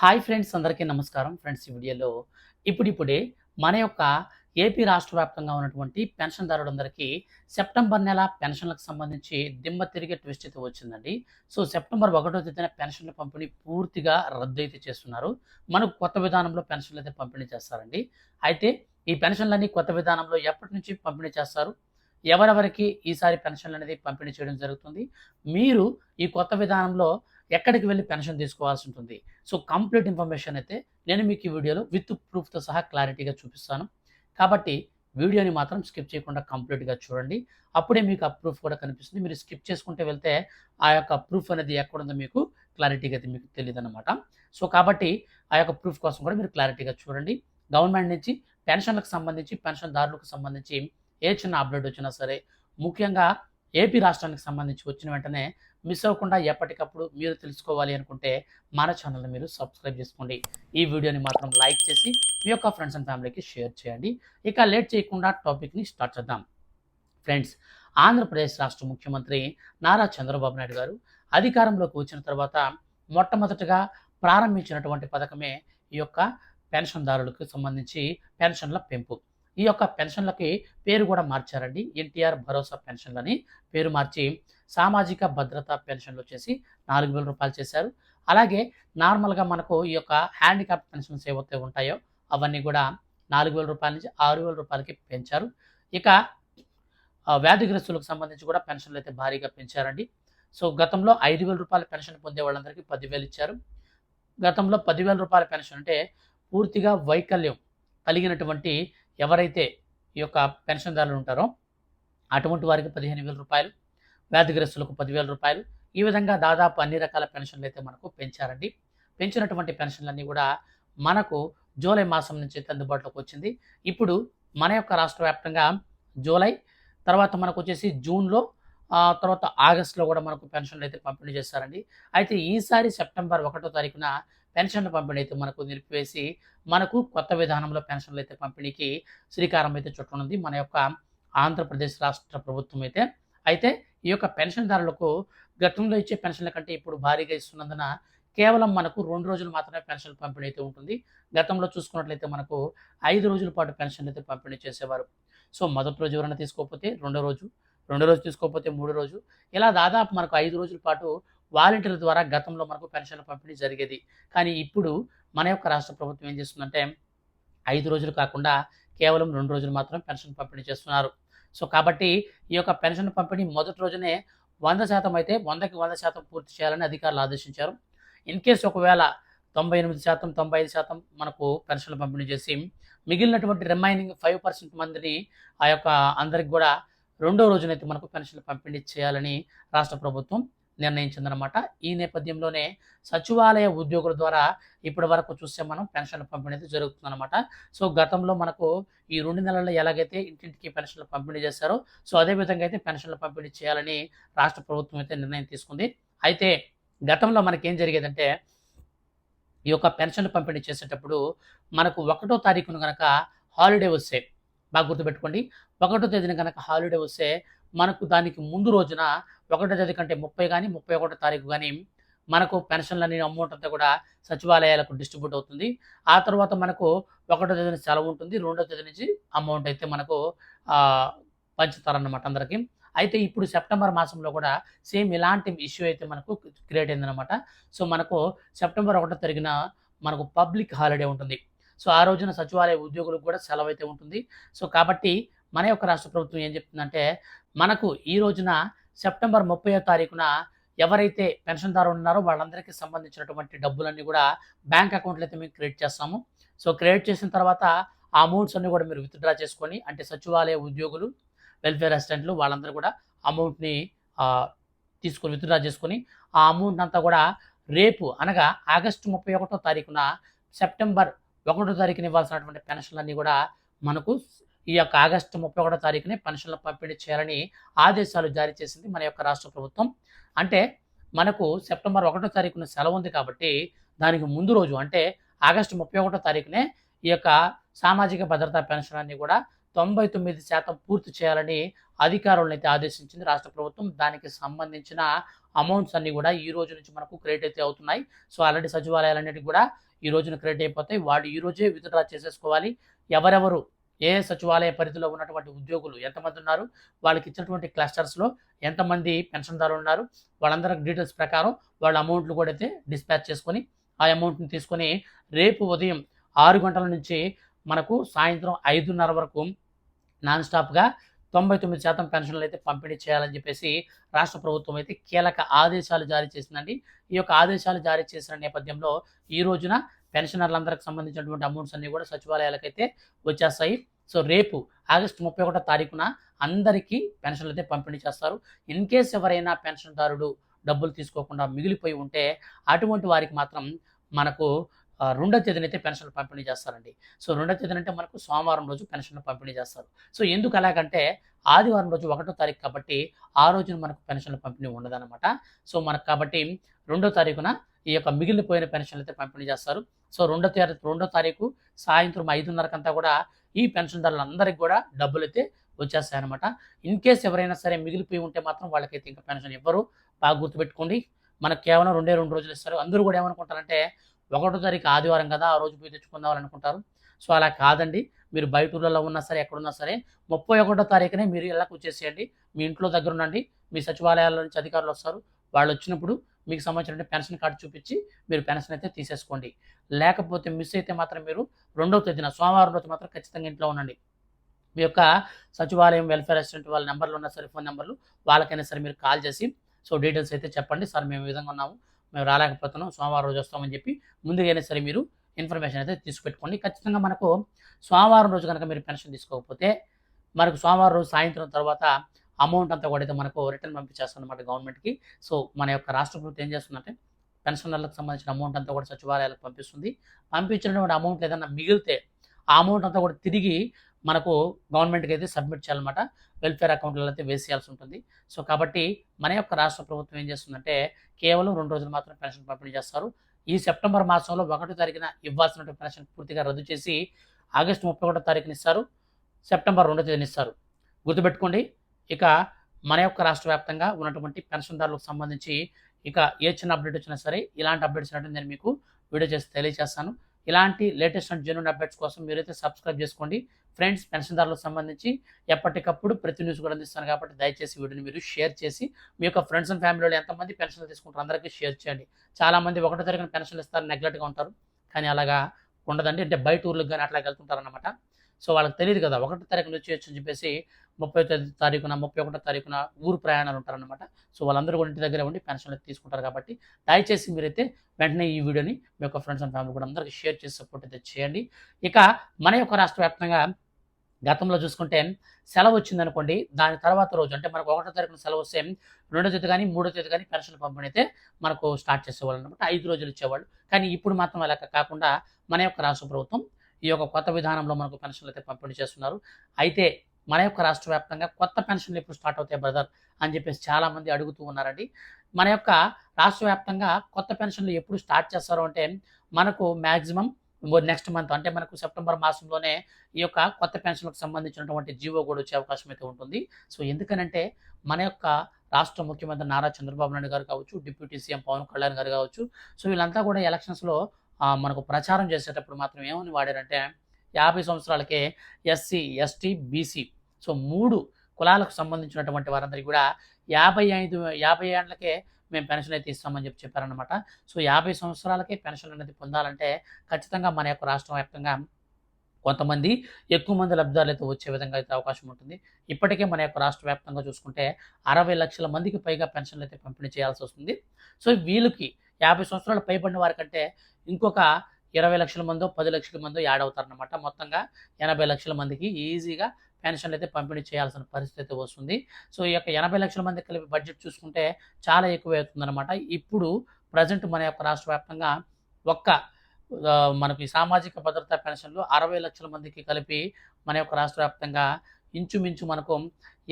Hi friends అందరికీ నమస్కారం. Friends ఈ వీడియోలో ఇప్పుడిప్పుడే మన యొక్క ఏపీ రాష్ట్ర వ్యాప్తంగా ఉన్నటువంటి పెన్షన్దారులందరికీ సెప్టెంబర్ నెల పెన్షన్లకు సంబంధించి దిమ్మ తిరిగే ట్విస్ట్ అయితే వచ్చిందండి. సో సెప్టెంబర్ ఒకటో తేదీన పెన్షన్ల పంపిణీ పూర్తిగా రద్దు అయితే చేస్తున్నారు. మనకు కొత్త విధానంలో పెన్షన్లు అయితే పంపిణీ చేస్తారండి. అయితే ఈ పెన్షన్లన్నీ కొత్త విధానంలో ఎప్పటి నుంచి పంపిణీ చేస్తారు? ఎవరెవరికి ఈసారి పెన్షన్లు అనేది పంపిణీ చేయడం జరుగుతుంది? మీరు ఈ కొత్త విధానంలో ఎక్కడికి వెళ్ళి పెన్షన్ తీసుకోవాల్సి ఉంటుంది? సో కంప్లీట్ ఇన్ఫర్మేషన్ అయితే నేను మీకు ఈ వీడియోలో విత్ ప్రూఫ్తో సహా క్లారిటీగా చూపిస్తాను. కాబట్టి వీడియోని మాత్రం స్కిప్ చేయకుండా కంప్లీట్గా చూడండి. అప్పుడే మీకు ఆ ప్రూఫ్ కూడా కనిపిస్తుంది. మీరు స్కిప్ చేసుకుంటే వెళ్తే ఆ యొక్క ప్రూఫ్ అనేది ఎక్కడుందో మీకు క్లారిటీగా అయితే మీకు తెలియదు అనమాట సో కాబట్టి ఆ యొక్క ప్రూఫ్ కోసం కూడా మీరు క్లారిటీగా చూడండి. గవర్నమెంట్ నుంచి పెన్షన్లకు సంబంధించి పెన్షన్దారులకు సంబంధించి ఏ చిన్న అప్డేట్ వచ్చినా సరే ముఖ్యంగా ఏపీ రాష్ట్రానికి సంబంధించి వచ్చిన వెంటనే మిస్ అవ్వకుండా ఎప్పటికప్పుడు మీరు తెలుసుకోవాలి అనుకుంటే మన ఛానల్ని మీరు సబ్స్క్రైబ్ చేసుకోండి. ఈ వీడియోని మాత్రం లైక్ చేసి మీ యొక్క ఫ్రెండ్స్ అండ్ ఫ్యామిలీకి షేర్ చేయండి. ఇక లేట్ చేయకుండా టాపిక్ని స్టార్ట్ చేద్దాం. ఫ్రెండ్స్ ఆంధ్రప్రదేశ్ రాష్ట్ర ముఖ్యమంత్రి నారా చంద్రబాబు నాయుడు గారు అధికారంలోకి వచ్చిన తర్వాత మొట్టమొదటగా ప్రారంభించినటువంటి పథకమే ఈ యొక్క పెన్షన్దారులకు సంబంధించి పెన్షన్ల పెంపు. ఈ యొక్క పెన్షన్లకి పేరు కూడా మార్చారండి. ఎన్టీఆర్ భరోసా పెన్షన్లని పేరు మార్చి సామాజిక భద్రత పెన్షన్లు వచ్చేసి నాలుగు వేల రూపాయలు చేశారు. అలాగే నార్మల్గా మనకు ఈ యొక్క హ్యాండిక్యాప్ పెన్షన్స్ ఏవైతే ఉంటాయో అవన్నీ కూడా నాలుగు వేల రూపాయల నుంచి ఆరు వేల రూపాయలకి పెంచారు. ఇక వ్యాధిగ్రస్తులకు సంబంధించి కూడా పెన్షన్లు అయితే భారీగా పెంచారండి. సో గతంలో ఐదు వేల రూపాయల పెన్షన్ పొందే వాళ్ళందరికీ పదివేలు ఇచ్చారు. గతంలో పదివేల రూపాయల పెన్షన్ అంటే పూర్తిగా వైకల్యం కలిగినటువంటి ఎవరైతే ఈ యొక్క పెన్షన్దారులు ఉంటారో అటువంటి వారికి పదిహేను వేల రూపాయలు వ్యాధిగ్రస్తులకు పదివేల రూపాయలు. ఈ విధంగా దాదాపు అన్ని రకాల పెన్షన్లు అయితే మనకు పెంచారండి. పెంచినటువంటి పెన్షన్లన్నీ కూడా మనకు జూలై మాసం నుంచి అయితే అందుబాటులోకి వచ్చింది. ఇప్పుడు మన యొక్క రాష్ట్ర వ్యాప్తంగా జూలై తర్వాత మనకు వచ్చేసి జూన్లో తర్వాత ఆగస్టులో కూడా మనకు పెన్షన్లు అయితే పంపిణీ చేస్తారండి. అయితే ఈసారి సెప్టెంబర్ ఒకటో తారీఖున పెన్షన్ల పంపిణీ అయితే మనకు నిలిపివేసి మనకు కొత్త విధానంలో పెన్షన్లు అయితే పంపిణీకి శ్రీకారం అయితే చుట్టనుంది. మన యొక్క ఆంధ్రప్రదేశ్ రాష్ట్ర ప్రభుత్వం అయితే. అయితే ఈ యొక్క పెన్షన్దారులకు గతంలో ఇచ్చే పెన్షన్ల కంటే ఇప్పుడు భారీగా ఇస్తున్నందున కేవలం మనకు రెండు రోజులు మాత్రమే పెన్షన్ పంపిణీ అయితే ఉంటుంది. గతంలో చూసుకున్నట్లయితే మనకు ఐదు రోజుల పాటు పెన్షన్లు అయితే పంపిణీ చేసేవారు. సో మొదటి రోజు ఎవరైనా తీసుకోకపోతే రెండో రోజు రెండో రోజు తీసుకోకపోతే మూడో రోజు ఇలా దాదాపు మనకు ఐదు రోజుల పాటు వాలంటీర్ల ద్వారా గతంలో మనకు పెన్షన్ల పంపిణీ జరిగేది. కానీ ఇప్పుడు మన యొక్క రాష్ట్ర ప్రభుత్వం ఏం చేస్తుందంటే ఐదు రోజులు కాకుండా కేవలం రెండు రోజులు మాత్రం పెన్షన్ పంపిణీ చేస్తున్నారు. సో కాబట్టి ఈ యొక్క పెన్షన్ పంపిణీ మొదటి రోజునే వంద శాతం అయితే వందకి వంద శాతం పూర్తి చేయాలని అధికారులు ఆదేశించారు. ఇన్ కేసు ఒకవేళ తొంభై ఎనిమిది శాతం తొంభై ఐదు శాతం మనకు పెన్షన్లు పంపిణీ చేసి మిగిలినటువంటి రిమైనింగ్ ఫైవ్ పర్సెంట్ మందిని ఆ యొక్క అందరికి కూడా రెండో రోజునైతే మనకు పెన్షన్లు పంపిణీ చేయాలని రాష్ట్ర ప్రభుత్వం నిర్ణయించిందనమాట ఈ నేపథ్యంలోనే సచివాలయ ఉద్యోగుల ద్వారా ఇప్పటి వరకు చూస్తే మనం పెన్షన్ల పంపిణీ అయితే జరుగుతుందన్నమాట. సో గతంలో మనకు ఈ రెండు నెలల్లో ఎలాగైతే ఇంటింటికి పెన్షన్లు పంపిణీ చేశారో సో అదే విధంగా అయితే పెన్షన్లు పంపిణీ చేయాలని రాష్ట్ర ప్రభుత్వం అయితే నిర్ణయం తీసుకుంది. అయితే గతంలో మనకేం జరిగేదంటే ఈ యొక్క పెన్షన్లు పంపిణీ చేసేటప్పుడు మనకు ఒకటో తారీఖున కనుక హాలిడే వస్తే బాగా గుర్తుపెట్టుకోండి. ఒకటో తేదీన కనుక హాలిడే వస్తే మనకు దానికి ముందు రోజున ఒకటో తేదీ కంటే ముప్పై కానీ ముప్పై ఒకటో తారీఖు కానీ మనకు పెన్షన్లు అనే అమౌంట్ అంతా కూడా సచివాలయాలకు డిస్ట్రిబ్యూట్ అవుతుంది. ఆ తర్వాత మనకు ఒకటో తేదీన సెలవు ఉంటుంది. రెండో తేదీ నుంచి అమౌంట్ అయితే మనకు పంచుతారన్నమాట అందరికీ. అయితే ఇప్పుడు సెప్టెంబర్ మాసంలో కూడా సేమ్ ఇలాంటి ఇష్యూ అయితే మనకు క్రియేట్ అయిందనమాట సో మనకు సెప్టెంబర్ ఒకటో తారీఖున మనకు పబ్లిక్ హాలిడే ఉంటుంది. సో ఆ రోజున సచివాలయ ఉద్యోగులకు కూడా సెలవు అయితే ఉంటుంది. సో కాబట్టి మన యొక్క రాష్ట్ర ప్రభుత్వం ఏం చెప్తుందంటే మనకు ఈ రోజున సెప్టెంబర్ ముప్పై తారీఖున ఎవరైతే పెన్షన్దారు ఉన్నారో వాళ్ళందరికీ సంబంధించినటువంటి డబ్బులన్నీ కూడా బ్యాంక్ అకౌంట్లు అయితే మేము క్రియేట్ చేస్తాము. సో క్రియేట్ చేసిన తర్వాత ఆ అమౌంట్స్ అన్ని కూడా మీరు విత్డ్రా చేసుకొని అంటే సచివాలయ ఉద్యోగులు వెల్ఫేర్ అసిస్టెంట్లు వాళ్ళందరూ కూడా అమౌంట్ని తీసుకొని విత్డ్రా చేసుకొని ఆ అమౌంట్ అంతా కూడా రేపు అనగా ఆగస్టు ముప్పై ఒకటో తారీఖున సెప్టెంబర్ ఒకటో తారీఖున ఇవ్వాల్సినటువంటి పెన్షన్లన్నీ కూడా మనకు ఈ యొక్క ఆగస్టు ముప్పై ఒకటో తారీఖునే పెన్షన్ల పంపిణీ చేయాలని ఆదేశాలు జారీ చేసింది మన యొక్క రాష్ట్ర ప్రభుత్వం. అంటే మనకు సెప్టెంబర్ ఒకటో తారీఖున సెలవు ఉంది కాబట్టి దానికి ముందు రోజు అంటే ఆగస్టు ముప్పై ఒకటో తారీఖునే ఈ యొక్క సామాజిక భద్రతా పెన్షన్ అన్ని కూడా తొంభై తొమ్మిది శాతం పూర్తి చేయాలని అధికారులను అయితే ఆదేశించింది రాష్ట్ర ప్రభుత్వం. దానికి సంబంధించిన అమౌంట్స్ అన్ని కూడా ఈ రోజు నుంచి మనకు క్రియేట్ అయితే అవుతున్నాయి. సో ఆల్రెడీ సచివాలయాలన్నిటి కూడా ఈ రోజున క్రెడిట్ అయిపోతాయి. వాళ్ళు ఈ రోజే విత్డ్రా చేసేసుకోవాలి. ఎవరెవరు ఏ సచివాలయ పరిధిలో ఉన్నటువంటి ఉద్యోగులు ఎంతమంది ఉన్నారు? వాళ్ళకి ఇచ్చినటువంటి క్లస్టర్స్లో ఎంతమంది పెన్షన్దారులు ఉన్నారు? వాళ్ళందరి డీటెయిల్స్ ప్రకారం వాళ్ళ అమౌంట్లు కూడా అయితే డిస్పాచ్ చేసుకొని ఆ అమౌంట్ని తీసుకొని రేపు ఉదయం ఆరు గంటల నుంచి మనకు సాయంత్రం ఐదున్నర వరకు నాన్ స్టాప్గా తొంభై తొమ్మిది శాతం పెన్షన్లు అయితే పంపిణీ చేయాలని చెప్పేసి రాష్ట్ర ప్రభుత్వం అయితే కీలక ఆదేశాలు జారీ చేసిందండి. ఈ యొక్క ఆదేశాలు జారీ చేసిన నేపథ్యంలో ఈ రోజున పెన్షనర్లందరికి సంబంధించినటువంటి అమౌంట్స్ అన్ని కూడా సచివాలయాలకైతే వచ్చేస్తాయి. సో రేపు ఆగస్టు ముప్పై ఒకటో తారీఖున అందరికీ పెన్షన్లు అయితే పంపిణీ చేస్తారు. ఇన్ కేస్ ఎవరైనా పెన్షన్దారుడు డబ్బులు తీసుకోకుండా మిగిలిపోయి ఉంటే అటువంటి వారికి మాత్రం మనకు రెండో తేదీన అయితే పెన్షన్లు పంపిణీ చేస్తారండి. సో రెండో తేదీన అంటే మనకు సోమవారం రోజు పెన్షన్లు పంపిణీ చేస్తారు. సో ఎందుకు అలాగంటే ఆదివారం రోజు ఒకటో తారీఖు కాబట్టి ఆ రోజున మనకు పెన్షన్ల పంపిణీ ఉండదన్నమాట. సో మనకు కాబట్టి రెండో తారీఖున ఈ యొక్క మిగిలిపోయిన పెన్షన్లు అయితే పంపిణీ చేస్తారు. సో రెండో తారీఖు రెండో తారీఖు సాయంత్రం ఐదున్నరకంతా కూడా ఈ పెన్షన్దారులందరికీ కూడా డబ్బులు అయితే వచ్చేస్తాయి అనమాట ఇన్ కేస్ ఎవరైనా సరే మిగిలిపోయి ఉంటే మాత్రం వాళ్ళకైతే ఇంకా పెన్షన్ ఇవ్వరు బాగా గుర్తుపెట్టుకోండి. మనకు కేవలం రెండే రెండు రోజులు ఇస్తారు. అందరూ కూడా ఏమనుకుంటారంటే ఒకటో తారీఖు ఆదివారం కదా ఆ రోజు పోయి తెచ్చుకుందామని అనుకుంటారు. సో అలా కాదండి. మీరు బయట ఊళ్ళలో ఉన్నా సరే ఎక్కడున్నా సరే ముప్పై ఒకటో తారీఖునే మీరు ఇళ్ళకి వచ్చేసేయండి. మీ ఇంట్లో దగ్గర ఉండండి. మీ సచివాలయాల నుంచి అధికారులు వస్తారు. వాళ్ళు వచ్చినప్పుడు మీకు సంబంధించిన పెన్షన్ కార్డు చూపించి మీరు పెన్షన్ అయితే తీసేసుకోండి. లేకపోతే మిస్ అయితే మాత్రం మీరు రెండవ తేదీన సోమవారం రోజు మాత్రం ఖచ్చితంగా ఇంట్లో ఉండండి. మీ యొక్క సచివాలయం వెల్ఫేర్ అసిస్టెంట్ వాళ్ళ నెంబర్లు ఉన్న సరే ఫోన్ నెంబర్లు వాళ్ళకైనా సరే మీరు కాల్ చేసి సో డీటెయిల్స్ అయితే చెప్పండి. సార్ మేము ఈ విధంగా ఉన్నాము మేము రాలేకపోతున్నాం సోమవారం రోజు వస్తామని చెప్పి ముందుగానే సరే మీరు ఇన్ఫర్మేషన్ అయితే తీసుకుపెట్టుకోండి. ఖచ్చితంగా మనకు సోమవారం రోజు కనుక మీరు పెన్షన్ తీసుకోకపోతే మనకు సోమవారం రోజు సాయంత్రం తర్వాత అమౌంట్ అంతా కూడా అయితే మనకు రిటర్న్ పంపించేస్తుంది అనమాట గవర్నమెంట్కి. సో మన యొక్క రాష్ట్ర ప్రభుత్వం ఏం చేస్తుందంటే పెన్షనర్లకు సంబంధించిన అమౌంట్ అంతా కూడా సచివాలయాలకు పంపిస్తుంది. పంపించినటువంటి అమౌంట్ ఏదైనా మిగిలితే ఆ అమౌంట్ అంతా కూడా తిరిగి మనకు గవర్నమెంట్కి అయితే సబ్మిట్ చేయాలన్నమాట. వెల్ఫేర్ అకౌంట్లో అయితే వేసేయాల్సి ఉంటుంది. సో కాబట్టి మన యొక్క రాష్ట్ర ప్రభుత్వం ఏం చేస్తుందంటే కేవలం రెండు రోజులు మాత్రం పెన్షన్ పంపిణీ చేస్తారు. ఈ సెప్టెంబర్ మాసంలో ఒకటో తారీఖున ఇవ్వాల్సిన పెన్షన్ పూర్తిగా రద్దు చేసి ఆగస్టు ముప్పై ఒకటో తారీఖున ఇస్తారు. సెప్టెంబర్ రెండో తేదీన ఇస్తారు. గుర్తుపెట్టుకోండి ఇక మన యొక్క రాష్ట్ర వ్యాప్తంగా ఉన్నటువంటి పెన్షన్దారులకు సంబంధించి ఇక ఏ చిన్న అప్డేట్ వచ్చినా సరే ఇలాంటి అప్డేట్స్ ఉన్నట్టు నేను మీకు వీడియో చేసి తెలియజేస్తాను. ఇలాంటి లేటెస్ట్ అండ్ జెన్యున్ అప్డేట్స్ కోసం మీరైతే సబ్స్క్రైబ్ చేసుకోండి. ఫ్రెండ్స్ పెన్షన్దారులకు సంబంధించి ఎప్పటికప్పుడు ప్రతి న్యూస్ కూడా అందిస్తాను కాబట్టి దయచేసి వీడియోని మీరు షేర్ చేసి మీ యొక్క ఫ్రెండ్స్ అండ్ ఫ్యామిలీలో ఎంతమంది పెన్షన్లు తీసుకుంటారు అందరికీ షేర్ చేయండి. చాలామంది ఒకటో తరగతి పెన్షన్లు ఇస్తారు నెగ్లెట్గా ఉంటారు. కానీ అలాగా ఉండదండి. అంటే బయట ఊర్లకు కానీ అట్లా వెళ్తుంటారు అనమాట సో వాళ్ళకి తెలియదు కదా ఒకటో తరగతి వచ్చేయచ్చు అని చెప్పేసి ముప్పై తేదీ తారీఖున ముప్పై ఒకటో తారీఖున ఊరు ప్రయాణాలు ఉంటారనమాట సో వాళ్ళందరూ కూడా ఇంటి దగ్గర ఉండి పెన్షన్లు తీసుకుంటారు కాబట్టి దయచేసి మీరైతే వెంటనే ఈ వీడియోని మీ యొక్క ఫ్రెండ్స్ అండ్ ఫ్యామిలీ కూడా అందరికీ షేర్ చేసి సపోర్ట్ అయితే చేయండి. ఇక మన యొక్క రాష్ట్ర వ్యాప్తంగా గతంలో చూసుకుంటే సెలవు వచ్చిందనుకోండి దాని తర్వాత రోజు అంటే మనకు ఒకటో తారీఖున సెలవు వస్తే రెండో తేదీ కానీ మూడో తేదీ కానీ పెన్షన్ పంపిణీ అయితే మనకు స్టార్ట్ చేసేవాళ్ళు అనమాట ఐదు రోజులు ఇచ్చేవాళ్ళు. కానీ ఇప్పుడు మాత్రం అలా కాకుండా మన యొక్క రాష్ట్ర ప్రభుత్వం ఈ యొక్క కొత్త విధానంలో మనకు పెన్షన్లు అయితే పంపిణీ చేస్తున్నారు. అయితే మన యొక్క రాష్ట్ర వ్యాప్తంగా కొత్త పెన్షన్లు ఎప్పుడు స్టార్ట్ అవుతాయి బ్రదర్ అని చెప్పేసి చాలామంది అడుగుతూ ఉన్నారండి. మన యొక్క రాష్ట్ర వ్యాప్తంగా కొత్త పెన్షన్లు ఎప్పుడు స్టార్ట్ చేస్తారు అంటే మనకు మ్యాక్సిమం నెక్స్ట్ మంత్ అంటే మనకు సెప్టెంబర్ మాసంలోనే ఈ యొక్క కొత్త పెన్షన్లకు సంబంధించినటువంటి జీవో కూడా వచ్చే అవకాశం అయితే ఉంటుంది. సో ఎందుకనంటే మన యొక్క రాష్ట్ర ముఖ్యమంత్రి నారా చంద్రబాబు నాయుడు గారు కావచ్చు డిప్యూటీ సీఎం పవన్ కళ్యాణ్ గారు కావచ్చు సో వీళ్ళంతా కూడా ఎలక్షన్స్లో మనకు ప్రచారం చేసేటప్పుడు మాత్రం ఏమని వాడారంటే యాభై సంవత్సరాలకే ఎస్సీ ఎస్టీ బీసీ సో మూడు కులాలకు సంబంధించినటువంటి వారందరికీ కూడా యాభై ఐదు యాభై ఏళ్ళకే మేము పెన్షన్ అయితే ఇస్తామని చెప్పి చెప్పారనమాట సో యాభై సంవత్సరాలకే పెన్షన్ అనేది పొందాలంటే ఖచ్చితంగా మన యొక్క రాష్ట్ర వ్యాప్తంగా కొంతమంది ఎక్కువ మంది లబ్ధిదారులు అయితే వచ్చే విధంగా అయితే అవకాశం ఉంటుంది. ఇప్పటికే మన యొక్క రాష్ట్ర వ్యాప్తంగా చూసుకుంటే అరవై లక్షల మందికి పైగా పెన్షన్లు అయితే పంపిణీ చేయాల్సి వస్తుంది. సో వీళ్ళకి యాభై సంవత్సరాలు పైబడిన వారికంటే ఇంకొక ఇరవై లక్షల మందో పది లక్షల మందో యాడ్ అవుతారనమాట మొత్తంగా ఎనభై లక్షల మందికి ఈజీగా పెన్షన్లు అయితే పంపిణీ చేయాల్సిన పరిస్థితి అయితే వస్తుంది. సో ఈ యొక్క ఎనభై లక్షల మంది కలిపి బడ్జెట్ చూసుకుంటే చాలా ఎక్కువ అవుతుందన్నమాట ఇప్పుడు ప్రజెంట్ మన యొక్క రాష్ట్ర వ్యాప్తంగా ఒక్క మనకి సామాజిక భద్రతా పెన్షన్లు అరవై లక్షల మందికి కలిపి మన యొక్క రాష్ట్ర వ్యాప్తంగా ఇంచుమించు మనకు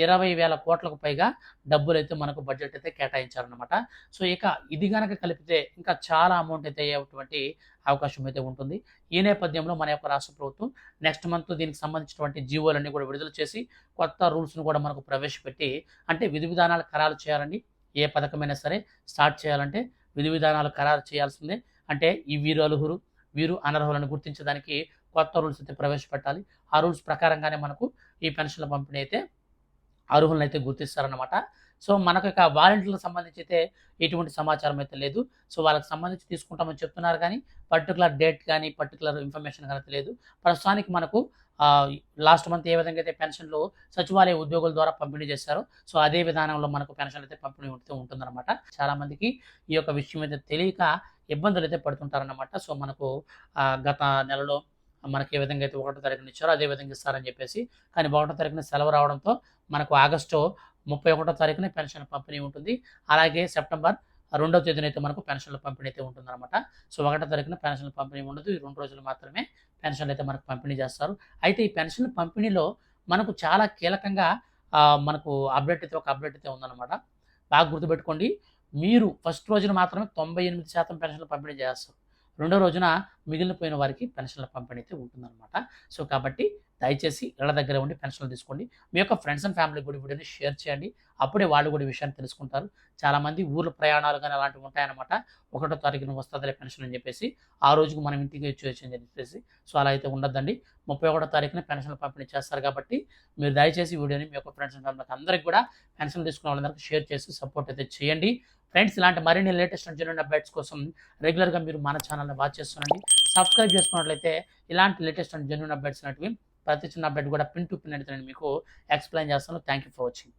ఇరవై వేల కోట్లకు పైగా డబ్బులు అయితే మనకు బడ్జెట్ అయితే కేటాయించారనమాట సో ఇక ఇది కనుక కలిపితే ఇంకా చాలా అమౌంట్ అయితే అయ్యేటువంటి అవకాశం అయితే ఉంటుంది. ఈ నేపథ్యంలో మన యొక్క రాష్ట్ర ప్రభుత్వం నెక్స్ట్ మంత్ దీనికి సంబంధించినటువంటి జీవోలన్నీ కూడా విడుదల చేసి కొత్త రూల్స్ను కూడా మనకు ప్రవేశపెట్టి అంటే విధి విధానాలు ఖరారు చేయాలండి ఏ పథకమైనా సరే స్టార్ట్ చేయాలంటే విధి విధానాలు ఖరారు చేయాల్సిందే. అంటే ఈ వీరు అలుహురు వీరు అనర్హులను గుర్తించడానికి కొత్త రూల్స్ అయితే ప్రవేశపెట్టాలి. ఆ రూల్స్ ప్రకారంగానే మనకు ఈ పెన్షన్ల పంపిణీ అయితే అర్హులను అయితే గుర్తిస్తారనమాట సో మనకు ఇక వాలంటీర్లకు సంబంధించి అయితే ఎటువంటి సమాచారం అయితే లేదు. సో వాళ్ళకి సంబంధించి తీసుకుంటామని చెప్తున్నారు కానీ పర్టికులర్ డేట్ కానీ పర్టికులర్ ఇన్ఫర్మేషన్ కానీ లేదు. ప్రస్తుతానికి మనకు లాస్ట్ మంత్ ఏ విధంగా అయితే పెన్షన్లు సచివాలయ ఉద్యోగుల ద్వారా పంపిణీ చేశారో సో అదే విధానంలో మనకు పెన్షన్ అయితే పంపిణీ ఉంటూ ఉంటుందన్నమాట. చాలా మందికి ఈ యొక్క విషయం అయితే తెలియక ఇబ్బందులు అయితే పడుతుంటారన్నమాట. సో మనకు గత నెలలో మనకి ఏ విధంగా అయితే ఒకటో తారీఖున ఇచ్చారో అదే విధంగా ఇస్తారని చెప్పేసి కానీ ఒకటో తారీఖున సెలవు రావడంతో మనకు ఆగస్టు ముప్పై ఒకటో తారీఖున పెన్షన్ పంపిణీ ఉంటుంది. అలాగే సెప్టెంబర్ రెండవ తేదీన అయితే మనకు పెన్షన్ల పంపిణీ అయితే ఉంటుందన్నమాట. సో ఒకటో తారీఖున పెన్షన్ల పంపిణీ ఉండదు. ఈ రెండు రోజులు మాత్రమే పెన్షన్లు అయితే మనకు పంపిణీ చేస్తారు. అయితే ఈ పెన్షన్ పంపిణీలో మనకు చాలా కీలకంగా మనకు అప్డేట్ అయితే ఒక అప్డేట్ అయితే ఉందన్నమాట. బాగా గుర్తుపెట్టుకోండి. మీరు ఫస్ట్ రోజున మాత్రమే తొంభై ఎనిమిది శాతం పెన్షన్లు పంపిణీ చేస్తారు. రెండో రోజున మిగిలిపోయిన వారికి పెన్షన్ల పంపిణీ అయితే ఉంటుందన్నమాట. సో కాబట్టి దయచేసి ఇళ్ళ దగ్గర ఉండి పెన్షన్లు తీసుకోండి. మీ యొక్క ఫ్రెండ్స్ అండ్ ఫ్యామిలీ కూడా వీడియోని షేర్ చేయండి. అప్పుడే వాళ్ళు కూడా విషయాన్ని తెలుసుకుంటారు. చాలామంది ఊర్ల ప్రయాణాలు కానీ అలాంటివి ఉంటాయన్నమాట. ఒకటో తారీఖున వస్తుందిలే పెన్షన్ అని చెప్పేసి ఆ రోజుకు మనం ఇంటికి వచ్చి అని చెప్పేసి. సో అలా అయితే ఉండద్దండి. ముప్పై ఒకటో తారీఖున పెన్షన్లు పంపిణీ చేస్తారు కాబట్టి మీరు దయచేసి వీడియోని మీ యొక్క ఫ్రెండ్స్ అండ్ ఫ్యామిలీకి అందరికీ కూడా పెన్షన్ తీసుకున్న వాళ్ళందరికీ షేర్ చేసి సపోర్ట్ అయితే చేయండి. ఫ్రెండ్స్ ఇలాంటి మరిన్ని లేటెస్ట్ అండ్ జెన్యున్ అప్డేట్స్ కోసం రెగ్యులర్గా మీరు మన ఛానల్ని వాచ్ చేస్తుండండి. సబ్స్క్రైబ్ చేసుకున్నట్లయితే ఇలాంటి లేటెస్ట్ అండ్ జెన్యున్ అప్డేట్స్ అనేటివి ప్రతి చిన్న అప్డేట్ కూడా పిన్ టు పిన్ అయితే నేను మీకు ఎక్స్ప్లెయిన్ చేస్తాను. Thank you for watching